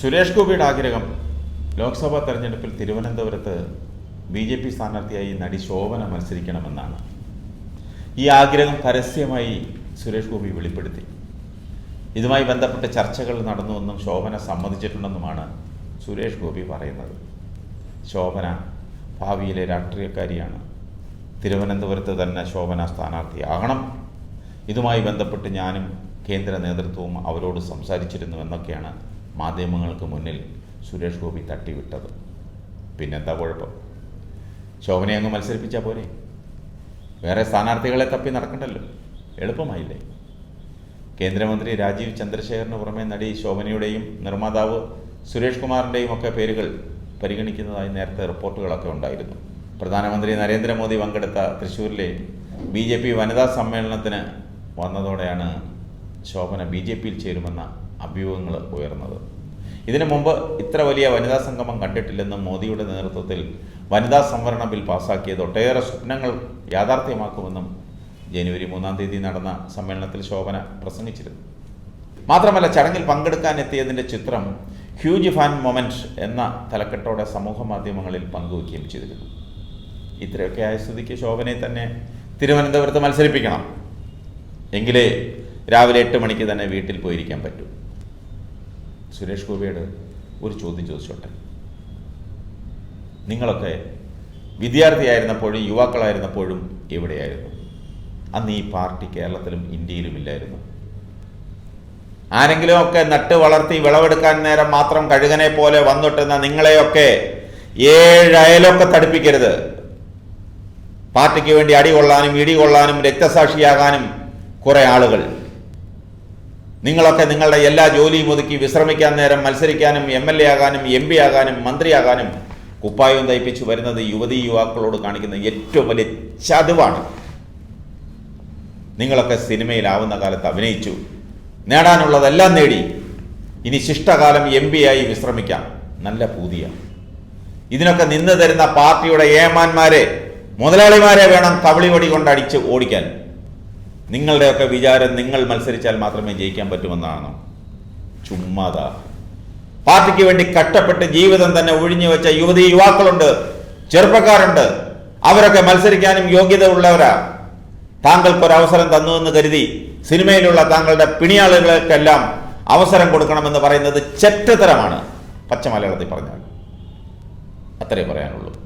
സുരേഷ് ഗോപിയുടെ ആഗ്രഹം ലോക്സഭാ തെരഞ്ഞെടുപ്പിൽ തിരുവനന്തപുരത്ത് ബി ജെ പി സ്ഥാനാർത്ഥിയായി നടി ശോഭന മത്സരിക്കണമെന്നാണ്. ഈ ആഗ്രഹം പരസ്യമായി സുരേഷ് ഗോപി വെളിപ്പെടുത്തി. ഇതുമായി ബന്ധപ്പെട്ട ചർച്ചകൾ നടന്നുവെന്നും ശോഭന സമ്മതിച്ചിട്ടുണ്ടെന്നുമാണ് സുരേഷ് ഗോപി പറയുന്നത്. ശോഭന ഭാവിയിലെ രാഷ്ട്രീയക്കാരിയാണ്. തിരുവനന്തപുരത്ത് തന്നെ ശോഭന സ്ഥാനാർത്ഥിയാകണം. ഇതുമായി ബന്ധപ്പെട്ട് ഞാനും കേന്ദ്ര നേതൃത്വവും അവരോട് സംസാരിച്ചിരുന്നു എന്നൊക്കെയാണ് മാധ്യമങ്ങൾക്ക് മുന്നിൽ സുരേഷ് ഗോപി തട്ടിവിട്ടത്. പിന്നെന്താ കുഴപ്പം? ശോഭനെ അങ്ങ് മത്സരിപ്പിച്ചാൽ പോരെ? വേറെ സ്ഥാനാർത്ഥികളെ തപ്പി നടക്കണ്ടല്ലോ. എളുപ്പമായില്ലേ? കേന്ദ്രമന്ത്രി രാജീവ് ചന്ദ്രശേഖറിന് പുറമെ നടി ശോഭനയുടെയും നിർമ്മാതാവ് സുരേഷ് കുമാറിന്റെയും ഒക്കെ പേരുകൾ പരിഗണിക്കുന്നതായി നേരത്തെ റിപ്പോർട്ടുകളൊക്കെ ഉണ്ടായിരുന്നു. പ്രധാനമന്ത്രി നരേന്ദ്രമോദി പങ്കെടുത്ത തൃശ്ശൂരിലെ ബി ജെ പി വനിതാ സമ്മേളനത്തിന് വന്നതോടെയാണ് ശോഭന ബി ജെ പിയിൽ ചേരുമെന്ന അഭ്യൂഹങ്ങൾ ഉയർന്നത്. ഇതിനു മുമ്പ് ഇത്ര വലിയ വനിതാ സംഗമം കണ്ടിട്ടില്ലെന്നും മോദിയുടെ നേതൃത്വത്തിൽ വനിതാ സംവരണ ബിൽ പാസാക്കിയത് ഒട്ടേറെ സ്വപ്നങ്ങൾ യാഥാർത്ഥ്യമാക്കുമെന്നും ജനുവരി മൂന്നാം തീയതി നടന്ന സമ്മേളനത്തിൽ ശോഭന പ്രസംഗിച്ചിരുന്നു. മാത്രമല്ല ചടങ്ങിൽ പങ്കെടുക്കാൻ എത്തിയതിന്റെ ചിത്രം ഹ്യൂജ് ഫാൻ മൊമെന്റ് എന്ന തലക്കെട്ടോടെ സമൂഹ മാധ്യമങ്ങളിൽ പങ്കുവയ്ക്കുകയും ചെയ്തിരുന്നു. ഇത്രയൊക്കെ ആയ സ്ഥിതിക്ക് ശോഭനയെ തന്നെ തിരുവനന്തപുരത്ത് മത്സരിപ്പിക്കണം. എങ്കിലേ രാവിലെ എട്ട് മണിക്ക് തന്നെ വീട്ടിൽ പോയിരിക്കാൻ പറ്റൂ. സുരേഷ് ഗോപിയോട് ഒരു ചോദ്യം ചോദിച്ചോട്ടെ? നിങ്ങളൊക്കെ വിദ്യാർത്ഥിയായിരുന്നപ്പോഴും യുവാക്കളായിരുന്നപ്പോഴും എവിടെയായിരുന്നു? അന്ന് ഈ പാർട്ടി കേരളത്തിലും ഇന്ത്യയിലും ഇല്ലായിരുന്നു. ആരെങ്കിലും ഒക്കെ നട്ട് വളർത്തി വിളവെടുക്കാൻ നേരം മാത്രം കഴുകനെ പോലെ വന്നിട്ടുന്ന നിങ്ങളെയൊക്കെ ഏഴ് അയലൊക്കെ തടുപ്പിക്കരുത്. പാർട്ടിക്ക് വേണ്ടി അടി കൊള്ളാനും ഇടി കൊള്ളാനും രക്തസാക്ഷിയാകാനും കുറേ ആളുകൾ നിങ്ങളൊക്കെ നിങ്ങളുടെ എല്ലാ ജോലിയും ഒതുക്കി വിശ്രമിക്കാൻ നേരം മത്സരിക്കാനും എം എൽ എ ആകാനും എം പി ആകാനും മന്ത്രിയാകാനും കുപ്പായവും തയ്പ്പിച്ച് വരുന്നത് യുവതി യുവാക്കളോട് കാണിക്കുന്ന ഏറ്റവും വലിയ ചതിവാണ്. നിങ്ങളൊക്കെ സിനിമയിലാവുന്ന കാലത്ത് അഭിനയിച്ചു. നേടാനുള്ളതെല്ലാം നേടി. ഇനി ശിഷ്ടകാലം എം പി ആയി വിശ്രമിക്കാം. നല്ല പൂതിയ. ഇതിനൊക്കെ നിന്ന് തരുന്ന പാർട്ടിയുടെ ഏമാന്മാരെ മുതലാളിമാരെ വേണം കവളിവടി കൊണ്ട് അടിച്ച് ഓടിക്കാൻ. നിങ്ങളുടെയൊക്കെ വിചാരം നിങ്ങൾ മത്സരിച്ചാൽ മാത്രമേ ജയിക്കാൻ പറ്റുമെന്നാണോ. ചുമ്മാതാ. പാർട്ടിക്ക് വേണ്ടി കഷ്ടപ്പെട്ട് ജീവിതം തന്നെ ഒഴിഞ്ഞു വെച്ച യുവതി യുവാക്കളുണ്ട് ചെറുപ്പക്കാരുണ്ട്. അവരൊക്കെ മത്സരിക്കാനും യോഗ്യത ഉള്ളവരാ താങ്കൾക്കൊരവസരം തന്നുവെന്ന് കരുതി സിനിമയിലുള്ള താങ്കളുടെ പിണിയാളുകൾക്കെല്ലാം അവസരം കൊടുക്കണമെന്ന് പറയുന്നത് ചെറ്റത്തരമാണ് പച്ച മലയാളത്തിൽ പറഞ്ഞാൽ. അത്രേ പറയാനുള്ളൂ.